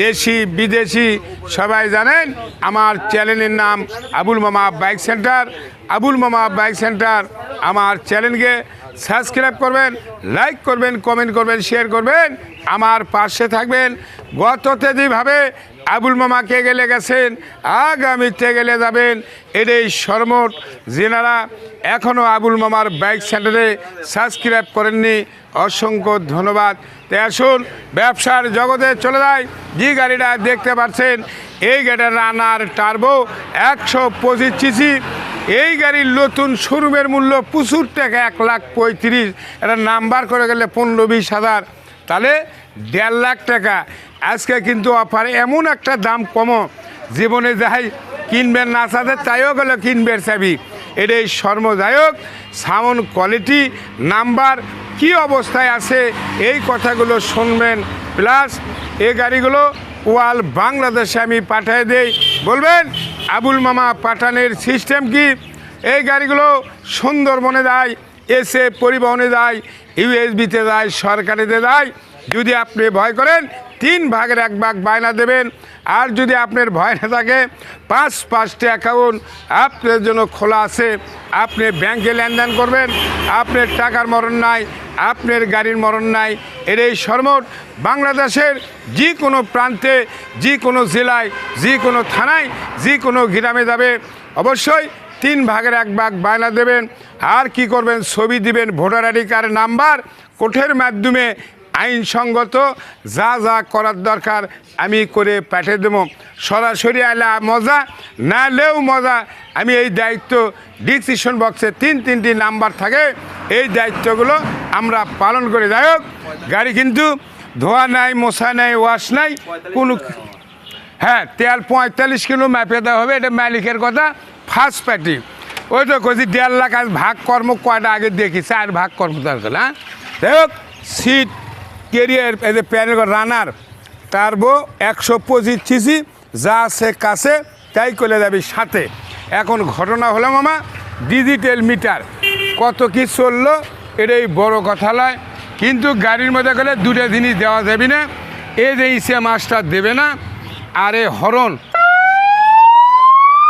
দেশি, বিদেশি, সবাই জানেন, আমার চ্যানেলের নাম আবুল মামা বাইক সেন্টার। আবুল মামা বাইক সেন্টার, আমার চ্যানেলকে সাবস্ক্রাইব করবেন, লাইক করবেন, কমেন্ট করবেন, শেয়ার করবেন। আমার পাশে থাকবেন গততে যেভাবে আবুল মামাকে গেলে গেছেন আগামীতে গেলে যাবেন এটাই সরমট যেনারা এখনও আবুল মামার বাইক সেন্টারে সাবস্ক্রাইব করেননি, অসংখ্য ধন্যবাদ। তাই আসুন, ব্যবসার জগতে চলে যায় যে গাড়িটা দেখতে পাচ্ছেন, এই গাড়ির রানার টার্বো একশো পঁচিশ সিসি এই গাড়ির নতুন শোরুমের মূল্য প্রচুর টাকা, এক লাখ পঁয়ত্রিশ। এটা নাম্বার করে গেলে পনেরো বিশ হাজার। তাহলে দেড় লাখ টাকা। আজকে কিন্তু অফার এমন একটা দাম কমো। জীবনে যাই কিনবেন না, সাথে তাইও গেলে কিনবেন চাবি। এটাই সর্বদায়ক সাউন্ড কোয়ালিটি, নাম্বার, কি অবস্থায় আছে, এই কথাগুলো শুনবেন। প্লাস এই গাড়িগুলো ওয়াল বাংলাদেশে আমি পাঠিয়ে দেই। বলবেন, আবুল মামা পাঠানের সিস্টেম কি? এই গাড়িগুলো সুন্দরবনে যায়, এসে পরিবহনে যায়, ইউএসবিতে যায়, সরকারিতে যায় যদি আপনি ভয় করেন, তিন ভাগের এক ভাগ বায়না দেবেন। আর যদি আপনার ভয় না থাকে, পাঁচ পাঁচটি অ্যাকাউন্ট আপনার জন্য খোলা আছে। আপনি ব্যাংকে লেনদেন করবেন, আপনার টাকার মরণ নাই, আপনার গাড়ির মরণ নাই। এর এই সর্বট বাংলাদেশের যে কোনো প্রান্তে যে কোনো জেলায় যে কোনো থানায় যে কোনো গ্রামে যাবে, অবশ্যই তিন ভাগের এক ভাগ বায়না দেবেন। আর কি করবেন? ছবি দিবেন, ভোটার আইডি কার্ড নাম্বার, কোঠের মাধ্যমে আইনসঙ্গত যা যা করার দরকার আমি করে পাঠিয়ে দেবো। সরাসরি আইলা মজা, না লেও মজা, আমি এই দায়িত্ব ডিসিশন বক্সে তিন তিনটি নাম্বার থাকে। এই দায়িত্বগুলো আমরা পালন করে। যাই হোক, গাড়ি কিন্তু ধোয়া নাই মশা নাই ওয়াশ নাই, কোনো হ্যাঁ তেল পঁয়তাল্লিশ কিলো ম্যাপে দেওয়া হবে, এটা মালিকের কথা। ফার্স্ট পার্টি ওই তো কছি দেড় লাখ ভাগ কর্ম, কয়টা আগে দেখি, চার ভাগ কর্ম দরকার হ্যাঁ? যাই হোক সিট কেরিয়ার, এই যে প্যানের রানার টার্বো একশো পঁচিশ সিসি, যা সে কাছে, তাই করে যাবি সাথে। এখন ঘটনা হলো মামা ডিজিটাল মিটার কত কি চলল, এটাই বড় কথা নয়। কিন্তু গাড়ির মধ্যে গেলে দুটো জিনিস দেওয়া যাবে না। এ যে ইসে মাছটা দেবে না, আর এ হরন